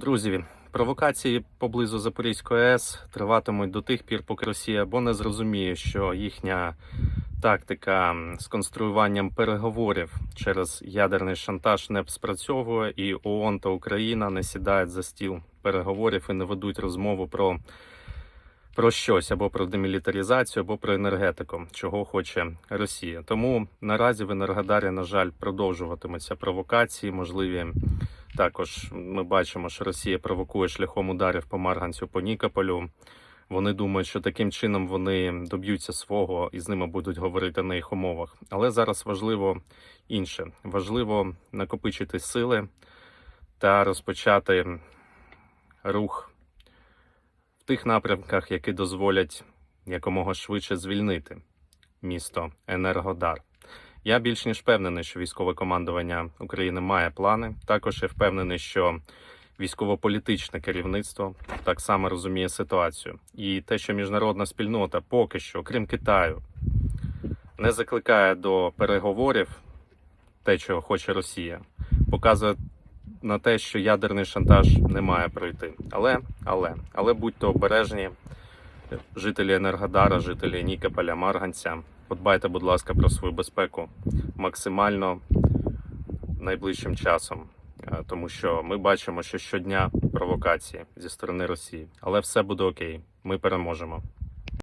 Друзі, провокації поблизу Запорізької АЕС триватимуть до тих пір, поки Росія або не зрозуміє, що їхня тактика з конструюванням переговорів через ядерний шантаж не спрацьовує, і ООН та Україна не сідають за стіл переговорів і не ведуть розмову про, про щось або про демілітаризацію, або про енергетику, чого хоче Росія. Тому наразі в Енергодарі, на жаль, продовжуватимуться провокації, можливі. Також ми бачимо, що Росія провокує шляхом ударів по Марганцю, по Нікополю. Вони думають, що таким чином вони доб'ються свого і з ними будуть говорити на їх умовах. Але зараз важливо інше: важливо накопичити сили та розпочати рух в тих напрямках, які дозволять якомога швидше звільнити місто Енергодар. Я більш ніж впевнений, що військове командування України має плани. Також я впевнений, що військово-політичне керівництво так само розуміє ситуацію. І те, що міжнародна спільнота поки що, крім Китаю, не закликає до переговорів, те, чого хоче Росія, показує на те, що ядерний шантаж не має пройти. Але, але, але будьте обережні, жителі Енергодара, жителі Нікополя, Марганця. Подбайте, будь ласка, про свою безпеку максимально найближчим часом, Е, тому що ми бачимо, що щодня провокації зі сторони Росії, але все буде окей. Ми переможемо.